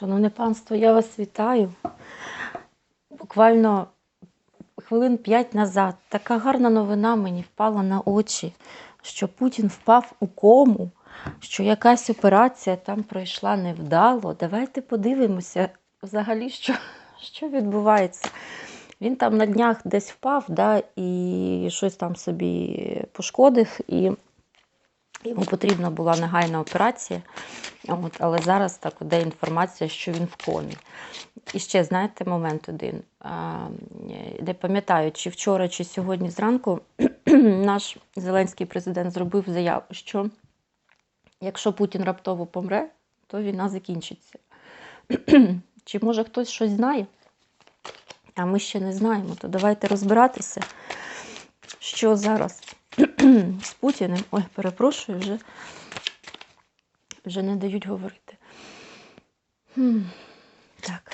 Шановне панство, я вас вітаю. Буквально хвилин п'ять назад така гарна новина мені впала на очі, що Путін впав у кому, що якась операція там пройшла невдало. Давайте подивимося взагалі, що, що відбувається. Він там на днях десь впав, да, і щось там собі пошкодив, і йому потрібна була негайна операція. От, але зараз так іде інформація, що він в комі. І ще, знаєте, момент один. Не пам'ятаю, чи вчора, чи сьогодні зранку наш зеленський президент зробив заяву, що якщо Путін раптово помре, то війна закінчиться. Чи може хтось щось знає? А ми ще не знаємо. То давайте розбиратися, що зараз з Путіним. Ой, перепрошую, вже, вже не дають говорити. Хм. Так,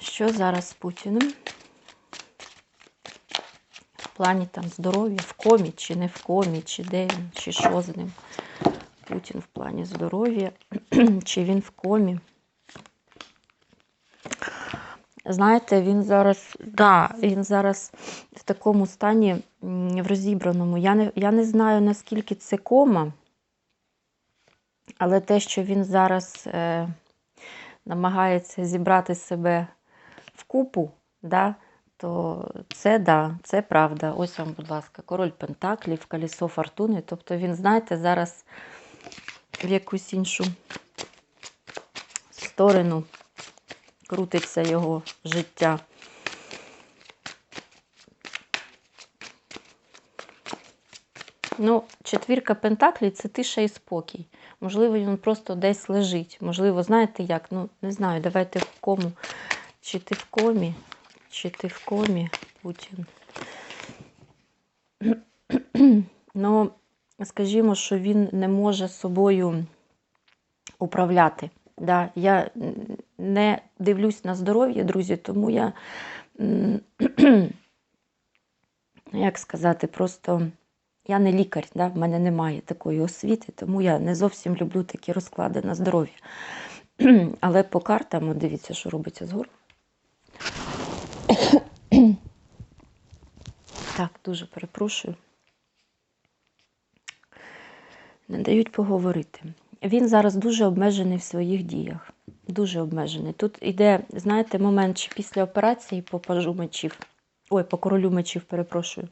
що зараз з Путіним? В плані там здоров'я, в комі, чи не в комі, чи де він, чи що з ним. Путін в плані здоров'я, чи він в комі. Знаєте, він зараз, да, він зараз в такому стані в розібраному. Я не, я не знаю, наскільки це кома, але те, що він зараз е, намагається зібрати себе в купу, да, то це да, це правда. Ось вам, будь ласка, король Пентаклів, колесо фортуни. Тобто він, знаєте, зараз в якусь іншу сторону крутиться його життя. Ну, четвірка Пентаклів це тиша і спокій. Можливо, він просто десь лежить. Можливо, знаєте як? Ну, не знаю, давайте в кому. Чи ти в комі, чи ти в комі, Путін. Ну, скажімо, що він не може собою управляти. Да, я не дивлюсь на здоров'я, друзі, тому я, як сказати, просто я не лікар, да, в мене немає такої освіти, тому я не зовсім люблю такі розклади на здоров'я. Але по картам, дивіться, що робиться згору. Так, дуже перепрошую. Не дають поговорити. Він зараз дуже обмежений в своїх діях. Дуже обмежений. Тут іде, знаєте, момент чи після операції по пажу мечів, ой, по королю мечів, перепрошую.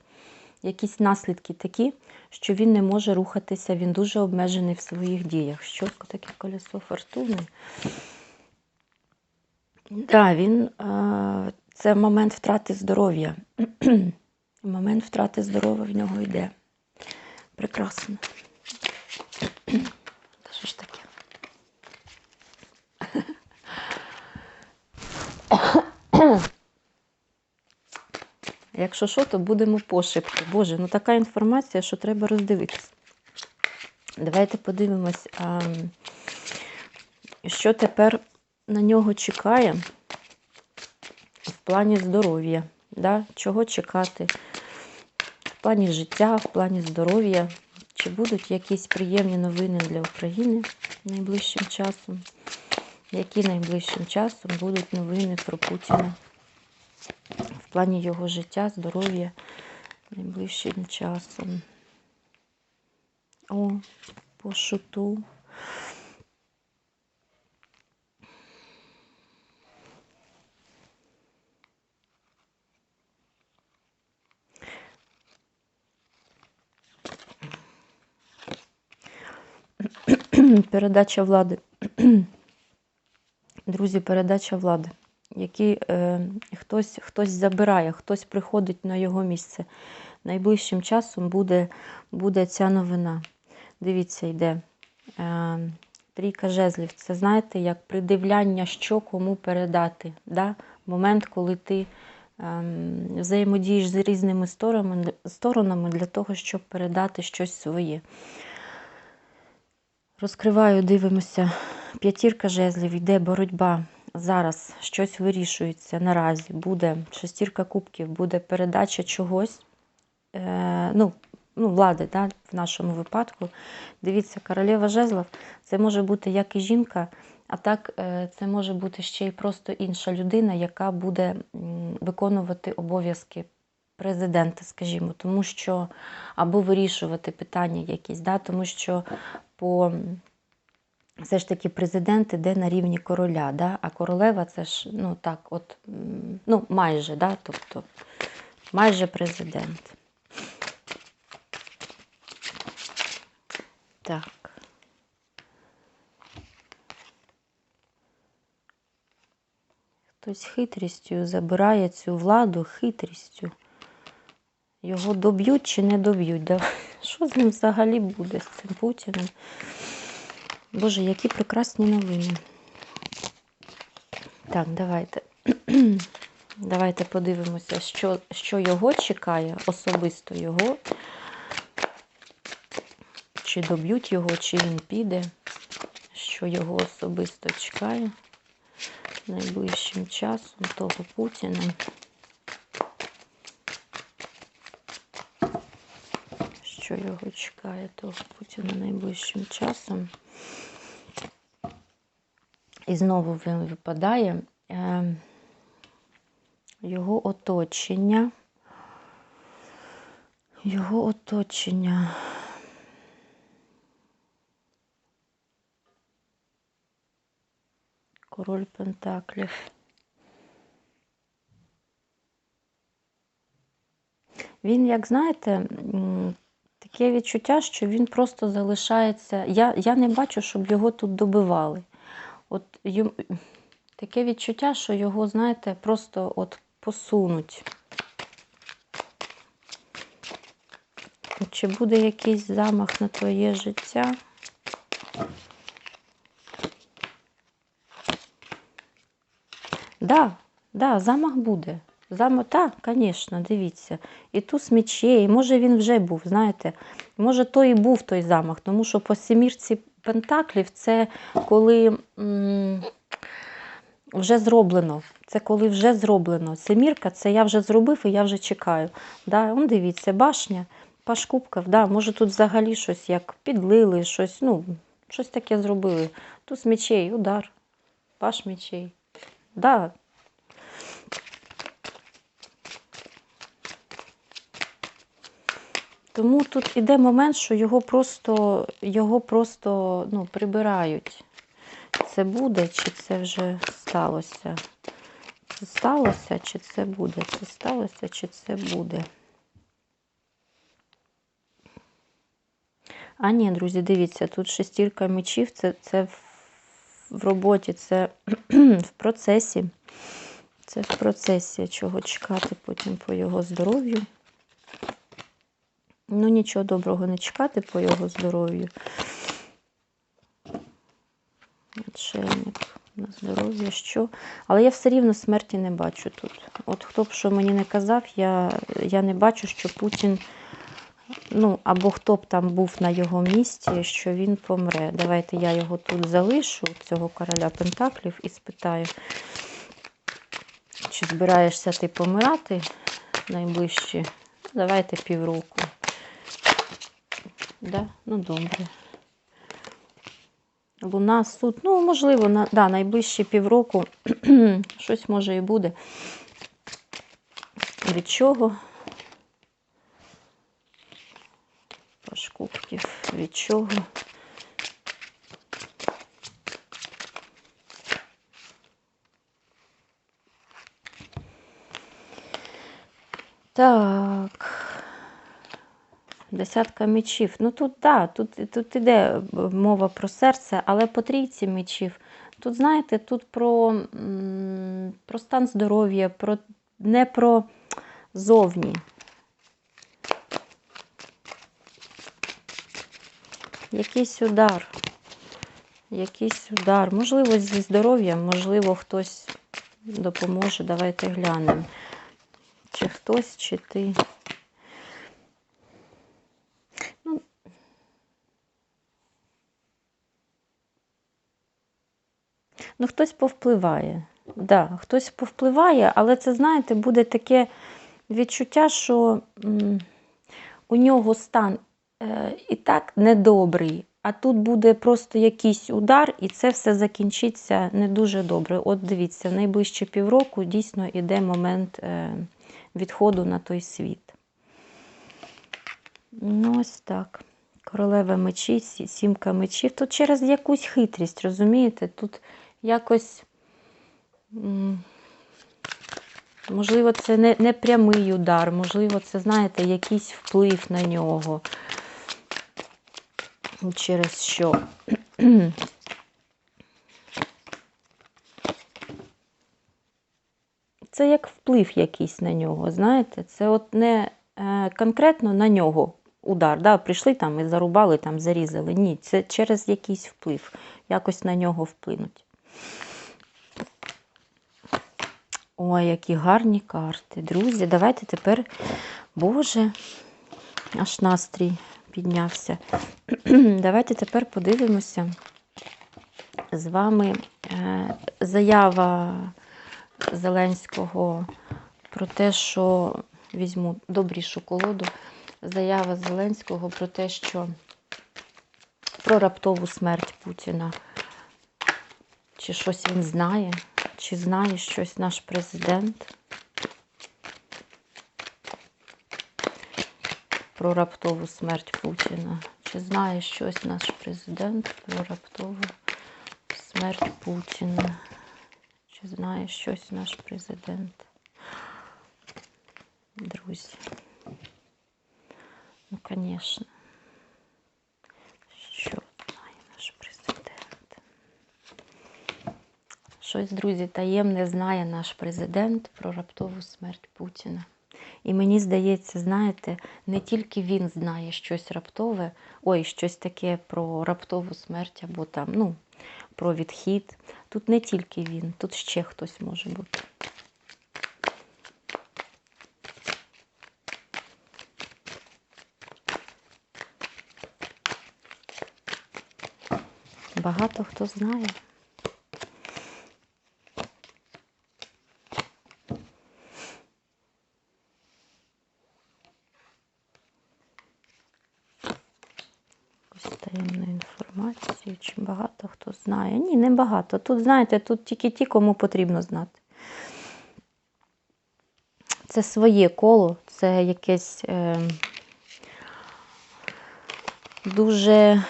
Якісь наслідки такі, що він не може рухатися, він дуже обмежений в своїх діях. Що таке колесо фортуни? Так, він е, це момент втрати здоров'я. момент втрати здоров'я в нього йде. Прекрасно. Що ж таке? Якщо що, то будемо пошепки. Боже, ну така інформація, що треба роздивитися. Давайте подивимось, а, що тепер на нього чекає в плані здоров'я. Да? Чого чекати? В плані життя, в плані здоров'я. Чи будуть якісь приємні новини для України найближчим часом? Які найближчим часом будуть новини про Путіна в плані його життя, здоров'я найближчим часом? О, по шуту. передача влади. Друзі, передача влади. Які е, хтось, хтось забирає, хтось приходить на його місце. Найближчим часом буде, буде ця новина. Дивіться, йде. Е, Трійка жезлів. Це знаєте, як придивляння, що кому передати. Да? Момент, коли ти е, взаємодієш з різними сторонами, сторонами для того, щоб передати щось своє. Розкриваю, дивимося. П'ятірка жезлів, йде боротьба. Зараз щось вирішується наразі. Буде шестірка кубків, буде передача чогось. Е, ну, ну, влади, да, в нашому випадку. Дивіться, королева жезлов це може бути як і жінка, А так, е, це може бути ще й просто інша людина, яка буде виконувати обов'язки президента, скажімо, тому що або вирішувати питання якісь, да, тому що по все ж таки президент іде на рівні короля, да, а королева це ж ну так, от ну майже, да, тобто майже президент. Так. Хтось хитрістю забирає цю владу хитрістю. Його доб'ють чи не доб'ють? Що з ним взагалі буде, з цим Путіним? Боже, які прекрасні новини. Так, давайте. Давайте подивимося, що, що його чекає, особисто його. Чи доб'ють його, чи він піде, що його особисто чекає найближчим часом того Путіна. Що його чекає того Путіна найближчим часом. І знову він випадає е, його оточення. Його оточення. Король Пентаклів. Він, як знаєте, таке відчуття, що він просто залишається. Я, я не бачу, щоб його тут добивали. От ю- таке відчуття, що його, знаєте, просто от посунуть. Чи буде якийсь замах на твоє життя? Да, да, замах буде. Так, звісно, дивіться. І туз мечей, може він вже був, знаєте, може то і був той замах, тому що по семірці пентаклів це коли м, вже зроблено. Це коли вже зроблено. Семірка це я вже зробив і я вже чекаю. Да, он дивіться, башня, паш кубків, да, може тут взагалі щось як підлили, щось, ну, щось таке зробили. Туз мечей, удар, паш мечей. Да. Тому тут іде момент, що його просто, його просто ну, прибирають. Це буде, чи це вже сталося? Це сталося, чи це буде? Це сталося, чи це буде? А ні, друзі, дивіться, тут шестірка мечів, це, це в, в роботі, це в процесі. Це в процесі, чого чекати потім по його здоров'ю. Ну, нічого доброго не чекати по його здоров'ю. Отшельник на здоров'я, що. Але я все рівно смерті не бачу тут. От хто б що мені не казав, я, я не бачу, що Путін, ну, або хто б там був на його місці, що він помре. Давайте я його тут залишу, цього короля Пентаклів, і спитаю, чи збираєшся ти помирати найближчі? Давайте півроку. Да? Ну, добре. Луна, суд. Ну, можливо, на, да, найближчі півроку щось може і буде. Від чого? Паш кубків. Від чого? Так. Десятка мечів. Ну тут да, тут, тут іде мова про серце, але по трійці мечів. Тут, знаєте, тут про, про стан здоров'я, про, не про зовні. Якийсь удар. Якийсь удар. Можливо, зі здоров'ям, можливо, хтось допоможе. Давайте глянемо. Чи хтось, чи ти. Ну, хтось повпливає. Да, хтось повпливає, але це, знаєте, буде таке відчуття, що у нього стан е, і так недобрий, а тут буде просто якийсь удар, і це все закінчиться не дуже добре. От дивіться, в найближчі півроку дійсно йде момент е, відходу на той світ. Ну, ось так. Королева мечі, сімка мечів. Тут через якусь хитрість, розумієте? Тут якось. Можливо, це не, не прямий удар, можливо, це, знаєте, якийсь вплив на нього. Через що. Це як вплив якийсь на нього, знаєте? Це от не е, конкретно на нього удар. Да? Прийшли там і зарубали, там, зарізали. Ні, це через якийсь вплив. Якось на нього вплинуть. Ой, які гарні карти. Друзі, давайте тепер, Боже, аж настрій піднявся. давайте тепер подивимося з вами е, заява Зеленського про те, що візьму добрішу колоду. Заява Зеленського про те, що про раптову смерть Путіна. Чи щось він знає, чи знає щось наш президент про раптову смерть Путіна. Чи знає щось наш президент про раптову смерть Путіна? Чи знає щось наш президент? Друзі. Ну, звісно. Що знає наш президент? Щось, друзі, таємне знає наш президент про раптову смерть Путіна. І мені здається, знаєте, не тільки він знає щось раптове, ой, щось таке про раптову смерть або там, ну, про відхід. Тут не тільки він, тут ще хтось може бути. Багато хто знає. Таємну інформацію, чи багато хто знає. Ні, не багато. Тут, знаєте, тут тільки ті, кому потрібно знати. Це своє коло, це якесь е, дуже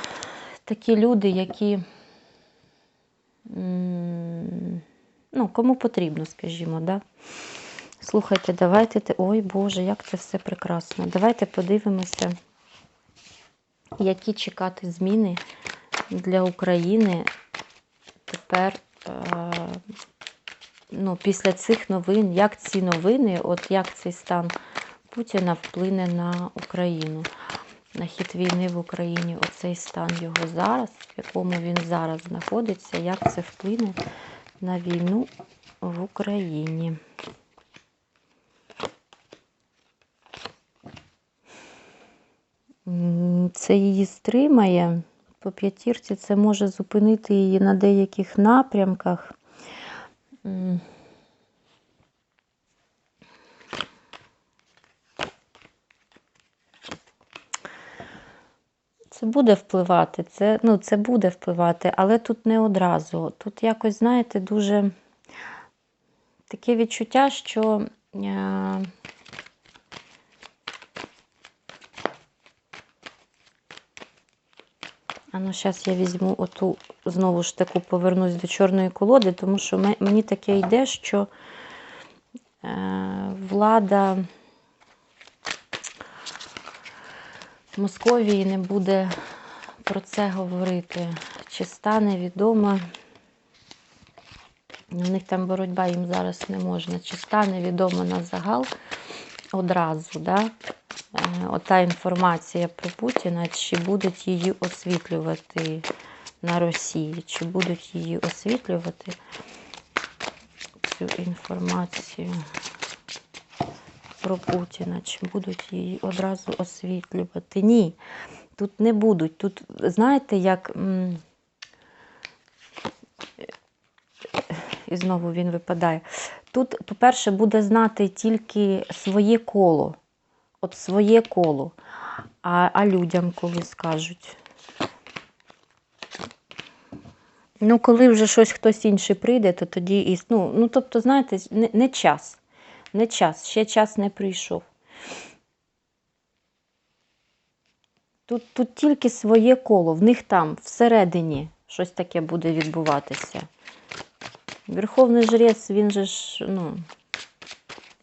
такі люди, які, ну, кому потрібно, скажімо, да? Слухайте, давайте. Ой, Боже, як це все прекрасно. Давайте подивимося, які чекати зміни для України тепер. Е, ну, після цих новин, як ці новини, от як цей стан Путіна вплине на Україну, на хід війни в Україні, оцей стан його зараз, в якому він зараз знаходиться, як це вплине на війну в Україні. Це її стримає. По п'ятірці це може зупинити її на деяких напрямках. Це буде впливати, це, ну, це буде впливати, але тут не одразу. Тут якось, знаєте, дуже таке відчуття, що А ну, зараз я візьму оту, знову ж таку повернусь до чорної колоди, тому що мені таке йде, що е, влада Московії не буде про це говорити. Чи стане відомо, у них там боротьба їм зараз не можна, чи стане відомо на загал одразу, да? Е, ота інформація про Путіна, чи будуть її освітлювати на Росії, чи будуть її освітлювати цю інформацію про Путіна, чи будуть її одразу освітлювати? Ні, тут не будуть. Тут, знаєте, як. І знову він випадає. Тут, по-перше, буде знати тільки своє коло. От своє коло. А, а людям коли скажуть. Ну, коли вже щось хтось інший прийде, то тоді і. Ну, ну тобто, знаєте, не, не час. Не час, ще час не прийшов. Тут, тут тільки своє коло, в них там всередині щось таке буде відбуватися. Верховний жрець, він же ж, ну,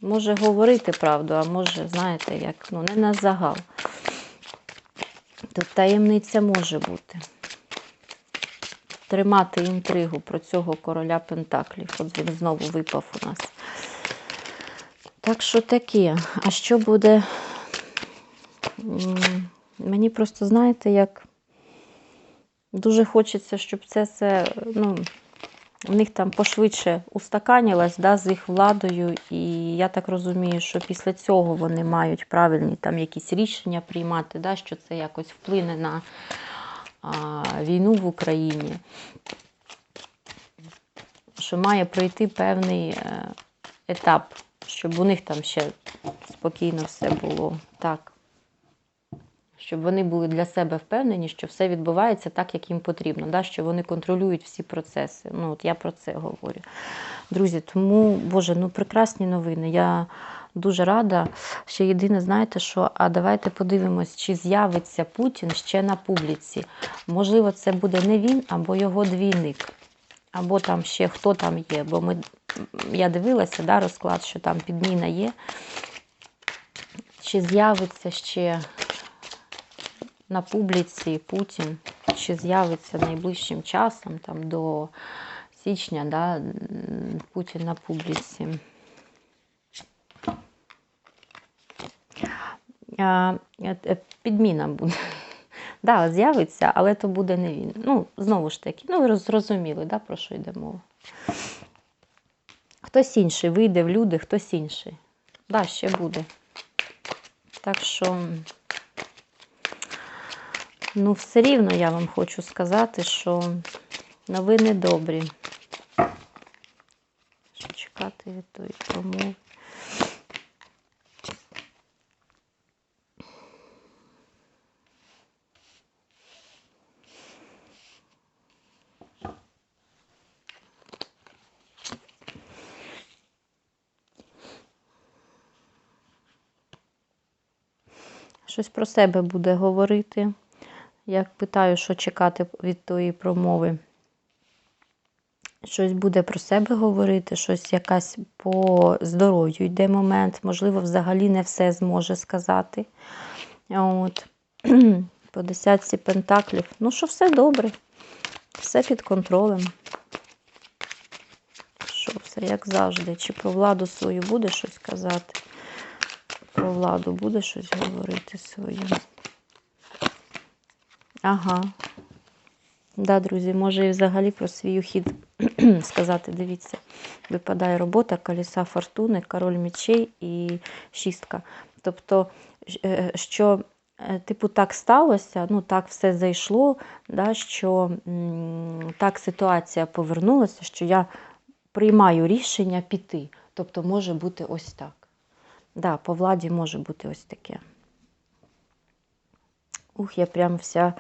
може говорити правду, а може, знаєте, як, ну, не на загал. Тут таємниця може бути. Тримати інтригу про цього короля Пентаклів. От він знову випав у нас. Так що таке? А що буде? Мені просто, знаєте, як дуже хочеться, щоб це все, ну, в них там пошвидше устаканілось да, з їх владою. І я так розумію, що після цього вони мають правильні там якісь рішення приймати, да, що це якось вплине на а, війну в Україні. Що має пройти певний е, етап, щоб у них там ще спокійно все було так. Щоб вони були для себе впевнені, що все відбувається так, як їм потрібно, да? що вони контролюють всі процеси. Ну, от я про це говорю. Друзі, тому, Боже, ну прекрасні новини. Я дуже рада. Ще єдине, знаєте, що, а давайте подивимось, чи з'явиться Путін ще на публіці. Можливо, це буде не він, або його двійник, або там ще хто там є. Бо ми, я дивилася да, розклад, що там підміна є. Чи з'явиться ще на публіці Путін, чи з'явиться найближчим часом, там до січня, да, Путін на публіці. Е, е, Підміна буде. Да, з'явиться, але то буде не він. Ну, знову ж таки, ну ви зрозуміли, да, про що йде мова. Хтось інший вийде в люди, хтось інший. Да, ще буде. Так що. Ну, все рівно я вам хочу сказати, що новини добрі. Що чекати від тої промови? Щось про себе буде говорити. Я питаю, що чекати від тої промови. Щось буде про себе говорити, щось якась по здоров'ю йде момент. Можливо, взагалі не все зможе сказати. От. По десятці пентаклів. Ну, що все добре, все під контролем. Що все, як завжди. Чи про владу свою буде щось казати? Про владу буде щось говорити свою. Ага. Да, друзі, може і взагалі про свій ухід сказати. Дивіться, випадає робота, коліса фортуни, король мечей і шістка. Тобто, е, що, е, типу, так сталося, ну так все зайшло, да, що так ситуація повернулася, що я приймаю рішення піти. Тобто, може бути ось так. Да, по владі може бути ось таке. Ух, я прям вся.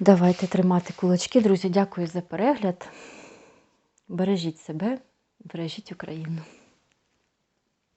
Давайте тримати кулачки, друзі. Дякую за перегляд. Бережіть себе, бережіть Україну.